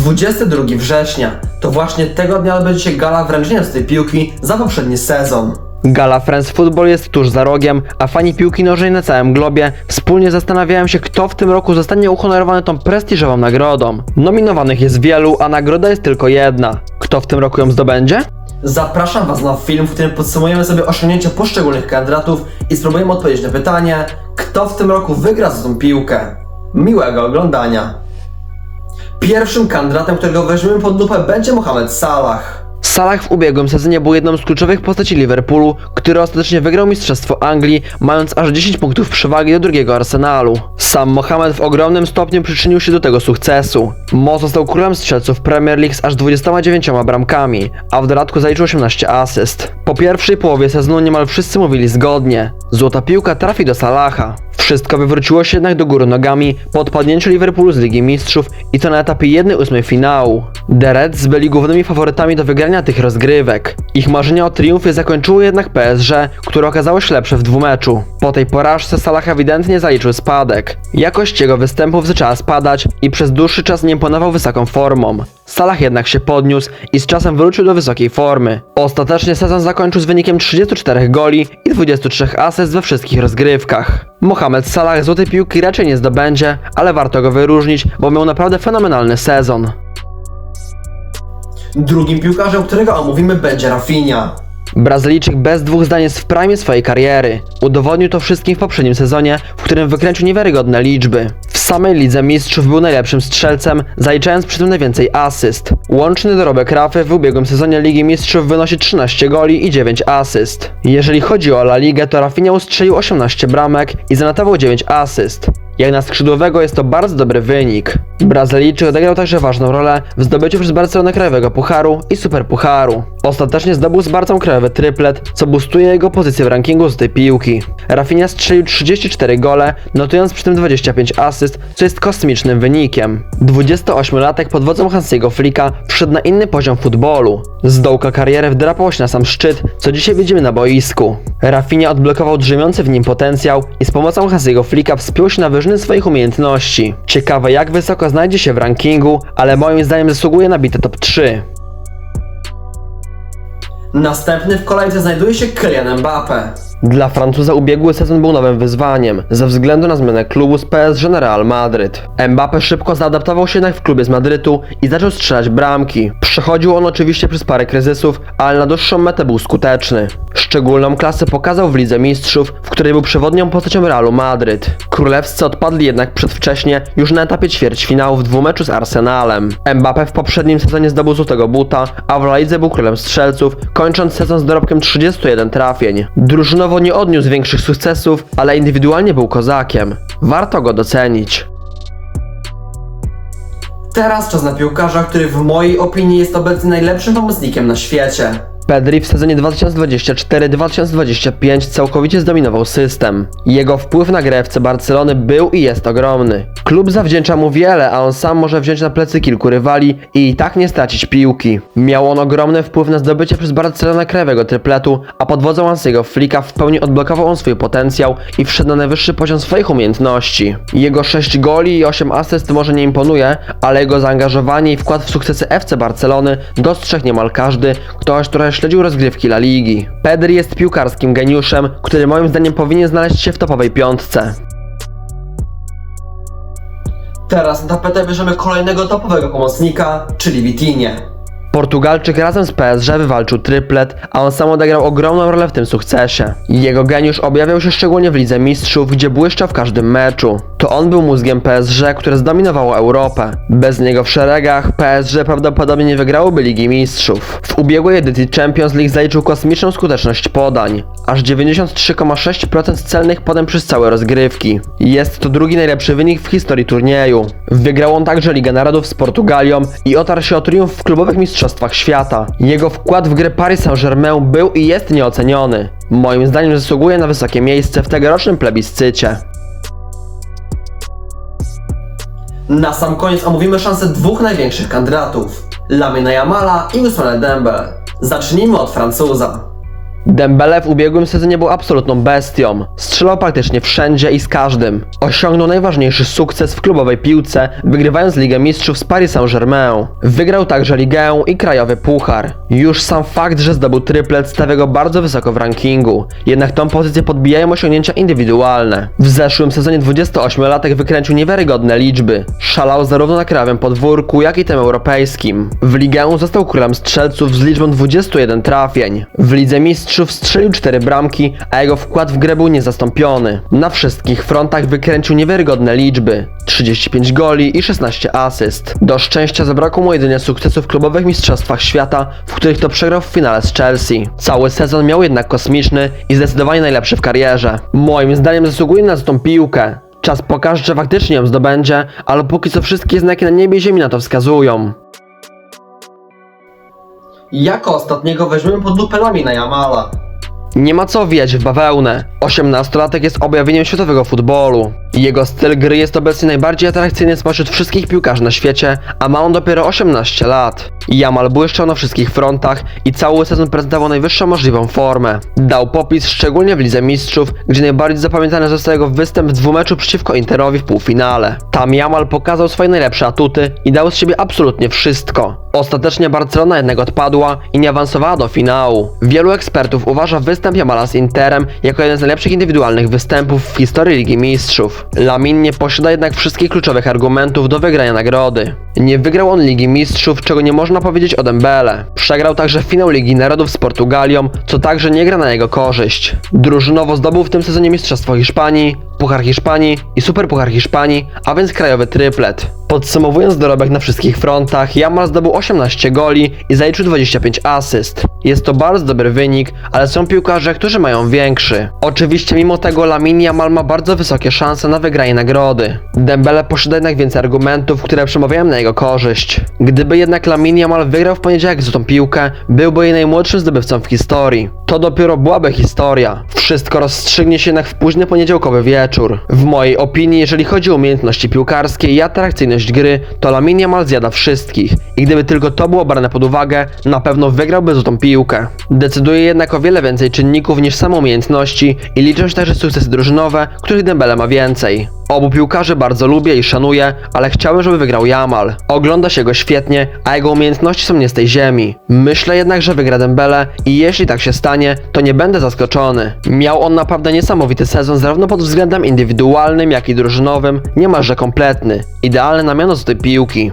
22 września. To właśnie tego dnia odbędzie się gala wręczenia z tej piłki za poprzedni sezon. Gala France Football jest tuż za rogiem, a fani piłki nożnej na całym globie wspólnie zastanawiają się, kto w tym roku zostanie uhonorowany tą prestiżową nagrodą. Nominowanych jest wielu, a nagroda jest tylko jedna. Kto w tym roku ją zdobędzie? Zapraszam Was na film, w którym podsumujemy sobie osiągnięcia poszczególnych kandydatów i spróbujemy odpowiedzieć na pytanie, kto w tym roku wygra za tą piłkę. Miłego oglądania. Pierwszym kandydatem, którego weźmiemy pod lupę będzie Mohamed Salah. Salah w ubiegłym sezonie był jedną z kluczowych postaci Liverpoolu, który ostatecznie wygrał Mistrzostwo Anglii, mając aż 10 punktów przewagi do drugiego Arsenalu. Sam Mohamed w ogromnym stopniu przyczynił się do tego sukcesu. Mo został królem strzelców Premier League z aż 29 bramkami, a w dodatku zaliczył 18 asyst. Po pierwszej połowie sezonu niemal wszyscy mówili zgodnie. Złota piłka trafi do Salaha. Wszystko wywróciło się jednak do góry nogami po odpadnięciu Liverpoolu z Ligi Mistrzów i to na etapie 1-8 finału. The Reds byli głównymi faworytami do wygrania tych rozgrywek. Ich marzenia o triumfie zakończyło jednak PSG, które okazało się lepsze w dwumeczu. Po tej porażce Salah ewidentnie zaliczył spadek. Jakość jego występów zaczęła spadać i przez dłuższy czas nie imponował wysoką formą. Salah jednak się podniósł i z czasem wrócił do wysokiej formy. Ostatecznie sezon zakończył z wynikiem 34 goli i 23 asyst we wszystkich rozgrywkach. Mohamed Salah złotej piłki raczej nie zdobędzie, ale warto go wyróżnić, bo miał naprawdę fenomenalny sezon. Drugim piłkarzem, którego omówimy będzie Rafinha. Brazylijczyk bez dwóch zdań jest w prime swojej kariery. Udowodnił to wszystkim w poprzednim sezonie, w którym wykręcił niewiarygodne liczby. Samej Lidze Mistrzów był najlepszym strzelcem, zaliczając przy tym najwięcej asyst. Łączny dorobek Rafy w ubiegłym sezonie Ligi Mistrzów wynosi 13 goli i 9 asyst. Jeżeli chodzi o La Ligę, to Rafinha ustrzelił 18 bramek i zanotował 9 asyst. Jak na skrzydłowego jest to bardzo dobry wynik. Brazylijczyk odegrał także ważną rolę w zdobyciu przez Barcelonę krajowego pucharu i superpucharu. Ostatecznie zdobył z Barcą krajowy triplet, co boostuje jego pozycję w rankingu z tej piłki. Rafinha strzelił 34 gole, notując przy tym 25 asyst, co jest kosmicznym wynikiem. 28-latek pod wodzą Hansiego Flicka wszedł na inny poziom futbolu. Z dołka kariery wdrapał się na sam szczyt, co dzisiaj widzimy na boisku. Rafinha odblokował drzemiący w nim potencjał i z pomocą Hansiego Flicka wspiął się na wyżyny swoich umiejętności. Ciekawe jak wysoko znajdzie się w rankingu, ale moim zdaniem zasługuje na bite top 3. Następny w kolejce znajduje się Kylian Mbappe. Dla Francuza ubiegły sezon był nowym wyzwaniem, ze względu na zmianę klubu z PSG na Real Madryt. Mbappe szybko zaadaptował się jednak w klubie z Madrytu i zaczął strzelać bramki. Przechodził on oczywiście przez parę kryzysów, ale na dłuższą metę był skuteczny. Szczególną klasę pokazał w Lidze Mistrzów, w której był przewodnią postacią Realu Madryt. Królewscy odpadli jednak przedwcześnie, już na etapie ćwierćfinału w dwumeczu z Arsenalem. Mbappe w poprzednim sezonie zdobył złotego buta, a w Lidze był królem strzelców, kończąc sezon z dorobkiem 31 trafień. Drużynowo nie odniósł większych sukcesów, ale indywidualnie był kozakiem. Warto go docenić. Teraz czas na piłkarza, który w mojej opinii jest obecnie najlepszym pomocnikiem na świecie. Pedri w sezonie 2024-2025 całkowicie zdominował system. Jego wpływ na grę FC Barcelony był i jest ogromny. Klub zawdzięcza mu wiele, a on sam może wziąć na plecy kilku rywali i i tak nie stracić piłki. Miał on ogromny wpływ na zdobycie przez Barcelonę krajowego trypletu, a pod wodzą Hansiego Flicka w pełni odblokował on swój potencjał i wszedł na najwyższy poziom swoich umiejętności. Jego 6 goli i 8 asyst może nie imponuje, ale jego zaangażowanie i wkład w sukcesy FC Barcelony dostrzegł niemal każdy, ktoś, trochę śledził rozgrywki La Ligi. Pedri jest piłkarskim geniuszem, który moim zdaniem powinien znaleźć się w topowej piątce. Teraz na tapetę bierzemy kolejnego topowego pomocnika, czyli Vitinie. Portugalczyk razem z PSG wywalczył triplet, a on sam odegrał ogromną rolę w tym sukcesie. Jego geniusz objawiał się szczególnie w Lidze Mistrzów, gdzie błyszczał w każdym meczu. To on był mózgiem PSG, które zdominowało Europę. Bez niego w szeregach PSG prawdopodobnie nie wygrałoby Ligi Mistrzów. W ubiegłej edycji Champions League zaliczył kosmiczną skuteczność podań. Aż 93,6% celnych podań przez całe rozgrywki. Jest to drugi najlepszy wynik w historii turnieju. Wygrał on także Ligę Narodów z Portugalią i otarł się o triumf w klubowych mistrzostwach świata. Jego wkład w grę Paris Saint-Germain był i jest nieoceniony. Moim zdaniem zasługuje na wysokie miejsce w tegorocznym plebiscycie. Na sam koniec omówimy szanse dwóch największych kandydatów. Lamina Yamala i Usmane Dembele. Zacznijmy od Francuza. Dembele w ubiegłym sezonie był absolutną bestią. Strzelał praktycznie wszędzie i z każdym. Osiągnął najważniejszy sukces w klubowej piłce, wygrywając Ligę Mistrzów z Paris Saint-Germain. Wygrał także Ligę i krajowy puchar. Już sam fakt, że zdobył triplet stawia go bardzo wysoko w rankingu. Jednak tą pozycję podbijają osiągnięcia indywidualne. W zeszłym sezonie 28-latek wykręcił niewiarygodne liczby. Szalał zarówno na krajowym podwórku, jak i tym europejskim. W ligę został królem strzelców z liczbą 21 trafień. W Lidze Mistrzów strzelił 4 bramki, a jego wkład w grę był niezastąpiony. Na wszystkich frontach wykręcił niewiarygodne liczby. 35 goli i 16 asyst. Do szczęścia zabrakło mu jedynie sukcesu w klubowych mistrzostwach świata, w których to przegrał w finale z Chelsea. Cały sezon miał jednak kosmiczny i zdecydowanie najlepszy w karierze. Moim zdaniem zasługuje na tą piłkę. Czas pokaże, że faktycznie ją zdobędzie, ale póki co wszystkie znaki na niebie i ziemi na to wskazują. Jako ostatniego weźmiemy pod lupę Lamina Jamala. Nie ma co wijać w bawełnę. 18-latek jest objawieniem światowego futbolu. Jego styl gry jest obecnie najbardziej atrakcyjny spośród wszystkich piłkarzy na świecie, a ma on dopiero 18 lat. Jamal błyszczał na wszystkich frontach i cały sezon prezentował najwyższą możliwą formę. Dał popis szczególnie w Lidze Mistrzów, gdzie najbardziej zapamiętany został jego występ w dwumeczu przeciwko Interowi w półfinale. Tam Jamal pokazał swoje najlepsze atuty i dał z siebie absolutnie wszystko. Ostatecznie Barcelona jednak odpadła i nie awansowała do finału. Wielu ekspertów uważa występ Jamala z Interem jako jeden z najlepszych indywidualnych występów w historii Ligi Mistrzów. Lamin nie posiada jednak wszystkich kluczowych argumentów do wygrania nagrody. Nie wygrał on Ligi Mistrzów, czego nie można powiedzieć o Dembele. Przegrał także finał Ligi Narodów z Portugalią, co także nie gra na jego korzyść. Drużynowo zdobył w tym sezonie Mistrzostwo Hiszpanii, Puchar Hiszpanii i Superpuchar Hiszpanii, a więc krajowy triplet. Podsumowując dorobek na wszystkich frontach, Jamal zdobył 18 goli i zaliczył 25 asyst. Jest to bardzo dobry wynik, ale są piłkarze, którzy mają większy. Oczywiście mimo tego Lamin Jamal ma bardzo wysokie szanse na wygranie nagrody. Dembele posiada jednak więcej argumentów, które przemawiają na jego korzyść. Gdyby jednak Lamin Jamal wygrał w poniedziałek złotą piłkę, byłby jej najmłodszym zdobywcą w historii. To dopiero byłaby historia. Wszystko rozstrzygnie się jednak w późny poniedziałkowy wieczór. W mojej opinii, jeżeli chodzi o umiejętności piłkarskie i atrakcyjność gry, to Lamin Jamal zjada wszystkich. I gdyby tylko to było brane pod uwagę, na pewno wygrałby złotą piłkę. Decyduje jednak o wiele więcej czynników niż same umiejętności i liczą się także sukcesy drużynowe, których Dembele ma więcej. Obu piłkarzy bardzo lubię i szanuję, ale chciałem, żeby wygrał Jamal. Ogląda się go świetnie, a jego umiejętności są nie z tej ziemi. Myślę jednak, że wygra Dembele i jeśli tak się stanie, to nie będę zaskoczony. Miał on naprawdę niesamowity sezon zarówno pod względem indywidualnym, jak i drużynowym, niemalże kompletny. Idealny na miano z tej piłki.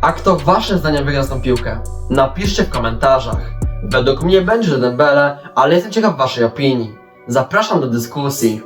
A kto waszym zdaniem wygra tą piłkę? Napiszcie w komentarzach. Według mnie będzie Dembele, ale jestem ciekaw waszej opinii. Zapraszam do dyskusji.